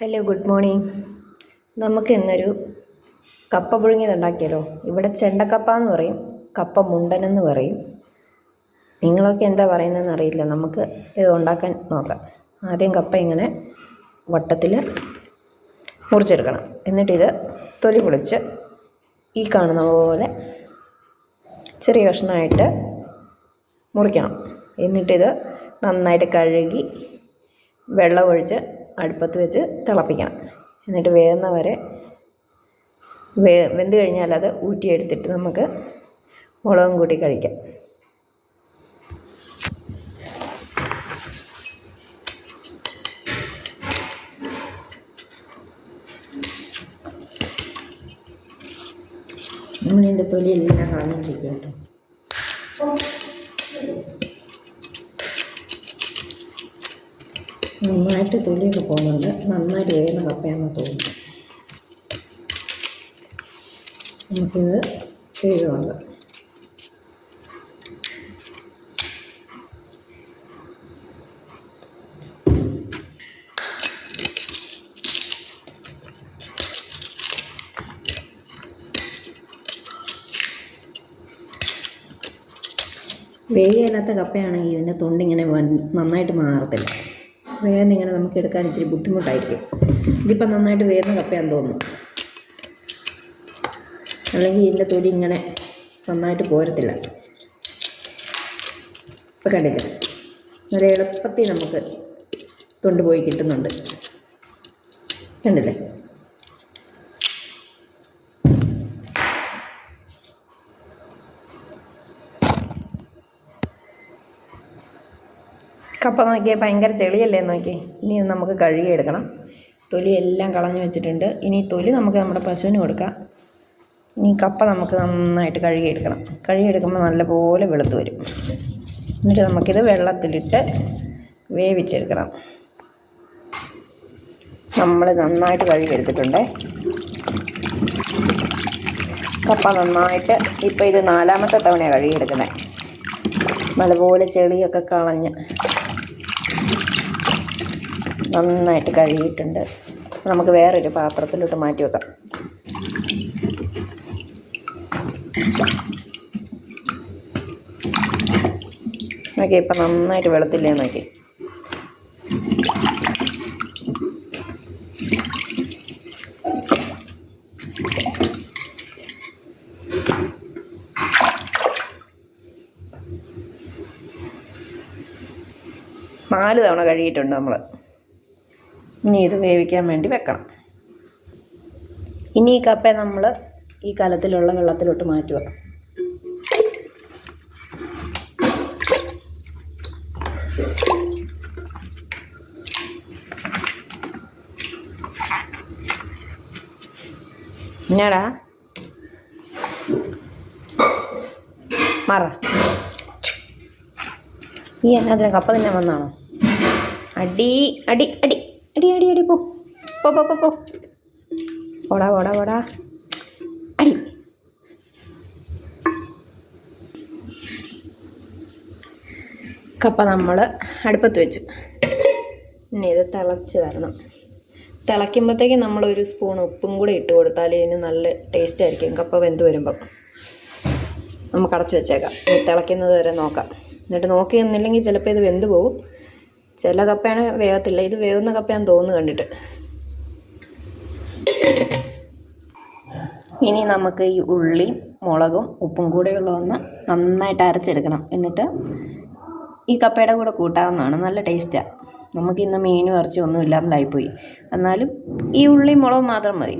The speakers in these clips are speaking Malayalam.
ഹലോ ഗുഡ് മോർണിംഗ് നമുക്ക് ഇന്നൊരു കപ്പ പുഴുങ്ങിയത് ഉണ്ടാക്കിയാലോ ഇവിടെ ചെണ്ടക്കപ്പ എന്ന് പറയും കപ്പ മുണ്ടനെന്ന് പറയും. നിങ്ങളൊക്കെ എന്താ പറയുന്നതെന്ന് അറിയില്ല. നമുക്ക് ഇത് ഉണ്ടാക്കാൻ നോക്കാം. ആദ്യം കപ്പ ഇങ്ങനെ വട്ടത്തിൽ മുറിച്ചെടുക്കണം. എന്നിട്ടിത് തൊലി പൊളിച്ച് ഈ കാണുന്ന പോലെ ചെറിയ കഷ്ണമായിട്ട് മുറിക്കണം. എന്നിട്ടിത് നന്നായിട്ട് കഴുകി വെള്ളമൊഴിച്ച് അടുപ്പത്ത് വെച്ച് തിളപ്പിക്കണം. എന്നിട്ട് വേകുന്ന വരെ വേ വെന്ത് കഴിഞ്ഞാൽ അത് ഊറ്റിയെടുത്തിട്ട് നമുക്ക് മുളകും കൂട്ടി കഴിക്കാം. നമ്മളിതിന്റെ തൊലിയെല്ലാം കളഞ്ഞിട്ടിരിക്കും കേട്ടോ. നന്നായിട്ട് തൊലിയൊക്കെ പോകുന്നുണ്ട്. നന്നായിട്ട് വേഗം കപ്പയാണെന്ന് തോന്നുന്നു. നമുക്കിത് ചെയ്തുകൊണ്ട് വേഗം ഇല്ലാത്ത കപ്പയാണെങ്കിൽ ഇതിന്റെ തൊണ്ടിങ്ങനെ നന്നായിട്ട് മാറത്തില്ല. വേഗം ഇങ്ങനെ നമുക്ക് എടുക്കാൻ ഇച്ചിരി ബുദ്ധിമുട്ടായിരിക്കും. ഇതിപ്പം നന്നായിട്ട് വേദന കപ്പയാന്ന് തോന്നുന്നു. അല്ലെങ്കിൽ ഇതിന്റെ തൊലി ഇങ്ങനെ നന്നായിട്ട് പോരത്തില്ല. ഇപ്പം കണ്ടില്ല? നല്ല എളുപ്പത്തിൽ നമുക്ക് തൊണ്ട് പോയി കിട്ടുന്നുണ്ട്. കണ്ടില്ലേ? കപ്പ നോക്കിയാൽ ഭയങ്കര ചെളിയല്ലേ നോക്കി ഇനി നമുക്ക് കഴുകിയെടുക്കണം. തൊലി എല്ലാം കളഞ്ഞു വെച്ചിട്ടുണ്ട്. ഇനി തൊലി നമുക്ക് നമ്മുടെ പശുവിന് കൊടുക്കാം. ഇനി കപ്പ നമുക്ക് നന്നായിട്ട് കഴുകിയെടുക്കണം. കഴുകിയെടുക്കുമ്പോൾ നല്ലപോലെ വെളുത്ത് വരും. എന്നിട്ട് നമുക്കിത് വെള്ളത്തിലിട്ട് വേവിച്ചെടുക്കണം. നമ്മൾ നന്നായിട്ട് കഴുകിയെടുത്തിട്ടുണ്ടേ. കപ്പ നന്നായിട്ട് ഇപ്പോൾ ഇത് നാലാമത്തെ തവണയാണ് കഴുകിയെടുക്കുന്നത്. നല്ലപോലെ ചെളിയൊക്കെ കളഞ്ഞ് നന്നായിട്ട് കഴുകിയിട്ടുണ്ട്. നമുക്ക് വേറൊരു പാത്രത്തിലോട്ട് മാറ്റി വെക്കാം. നോക്കി ഇപ്പം നന്നായിട്ട് വെളുത്തില്ലേ നോക്കി നാല് തവണ കഴുകിയിട്ടുണ്ട് നമ്മൾ ഇനി ഇത് വേവിക്കാൻ വേണ്ടി വെക്കണം. ഇനി ഈ കപ്പ നമ്മൾ ഈ കലത്തിലുള്ള വെള്ളത്തിലോട്ട് മാറ്റുക. എന്നാടാ മാറ. ഈ എന്നാത്തിനാ കപ്പ തന്നെ വന്നാണോ അടി അടി അടി അടി അടി അടി പോ. പോ പോ പോ അടി. കപ്പ നമ്മൾ അടുപ്പത്ത് വെച്ചു. ഇനി ഇത് തിളച്ച് വരണം. തിളയ്ക്കുമ്പോഴത്തേക്കും നമ്മൾ ഒരു സ്പൂൺ ഉപ്പും കൂടെ ഇട്ട് കൊടുത്താൽ ഇതിന് നല്ല ടേസ്റ്റ് ആയിരിക്കും. കപ്പ വെന്ത് വരുമ്പം. നമുക്ക് അടച്ച് വെച്ചേക്കാം. തിളയ്ക്കുന്നത് വരെ നോക്കാം. എന്നിട്ട് നോക്കി നിന്നില്ലെങ്കിൽ ചിലപ്പോൾ ഇത് വെന്ത് പോകും ചില കപ്പയാണ് വേഗത്തില്ല ഇത് വേവുന്ന കപ്പയാന്ന് തോന്നുന്നു കണ്ടിട്ട്. ഇനി നമുക്ക് ഈ ഉള്ളി മുളകും ഉപ്പും കൂടെയുള്ള ഒന്ന് നന്നായിട്ട് അരച്ചെടുക്കണം. എന്നിട്ട് ഈ കപ്പയുടെ കൂടെ കൂട്ടാവുന്നതാണ്. നല്ല ടേസ്റ്റാണ് നമുക്ക് ഇന്ന് മീനും ഇറച്ചി ഒന്നും ഇല്ലാണ്ടായിപ്പോയി എന്നാലും ഈ ഉള്ളി മുളകും മാത്രം മതി.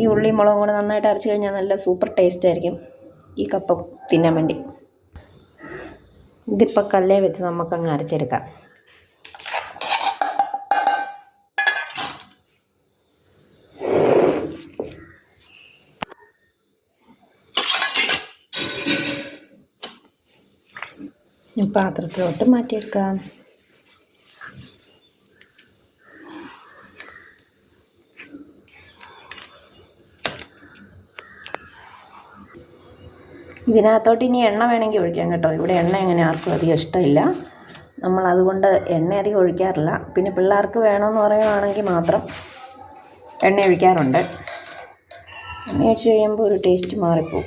ഈ ഉള്ളി മുളകും കൂടെ നന്നായിട്ട് അരച്ച് കഴിഞ്ഞാൽ നല്ല സൂപ്പർ ടേസ്റ്റ് ആയിരിക്കും ഈ കപ്പ തിന്നാൻ വേണ്ടി. ഇതിപ്പോൾ കല്ലേ വെച്ച് നമുക്കങ്ങ് അരച്ചെടുക്കാം. പാത്രത്തിലോട്ട് മാറ്റിയെടുക്കാം. ഇതിനകത്തോട്ട് ഇനി എണ്ണ വേണമെങ്കിൽ ഒഴിക്കാം കേട്ടോ. ഇവിടെ എണ്ണ എങ്ങനെ ആർക്കും അധികം ഇഷ്ടമില്ല. നമ്മൾ അതുകൊണ്ട് എണ്ണ അധികം ഒഴിക്കാറില്ല. പിന്നെ പിള്ളേർക്ക് വേണമെന്ന് പറയുകയാണെങ്കിൽ മാത്രം എണ്ണ ഒഴിക്കാറുണ്ട്. എണ്ണ ഒഴിച്ച് കഴിയുമ്പോൾ ഒരു ടേസ്റ്റ് മാറിപ്പോവും.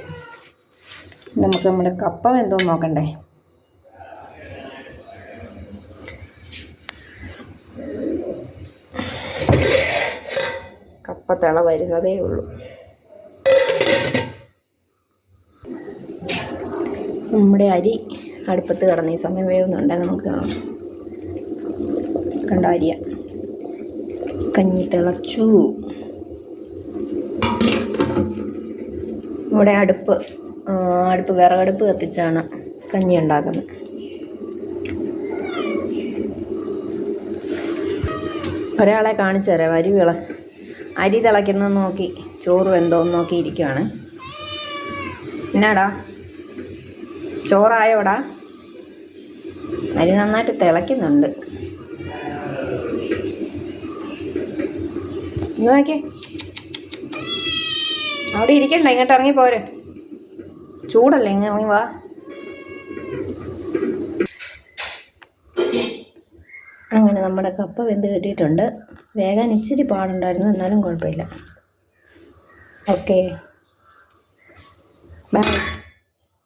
നമുക്ക് നമ്മുടെ കപ്പ എന്തോ നോക്കണ്ടേ? കപ്പ തിള വരുന്നതേ ഉള്ളൂ. നമ്മുടെ അരി അടുപ്പത്ത് കിടന്ന് ഈ സമയം വേവുന്നുണ്ട്. നമുക്ക് കാണാം. കണ്ട അരിയ കഞ്ഞി തിളച്ചു. ഇവിടെ അടുപ്പ് അടുപ്പ് വിറകടുപ്പ് കത്തിച്ചാണ് കഞ്ഞി ഉണ്ടാക്കുന്നത്. ഒരാളെ കാണിച്ചു തരാം. അരി വിള അരി തിളയ്ക്കുന്നത് നോക്കി ചോറ് വെന്തോന്ന് നോക്കി ഇരിക്കുവാണ്. എന്നാടാ? ചോറായോടാ? അരി നന്നായിട്ട് തിളയ്ക്കുന്നുണ്ട്. നോക്കി അവിടെ ഇരിക്കണ്ട ഇങ്ങോട്ട് ഇറങ്ങി പോരെ. ചൂടല്ലേ ഇങ്ങനെ ഇറങ്ങി വാ. അങ്ങനെ നമ്മുടെ കപ്പ വെന്ത് കിട്ടിയിട്ടുണ്ട്. വേഗം ഇച്ചിരി പാടുണ്ടായിരുന്നു എന്നാലും കുഴപ്പമില്ല. Okay bye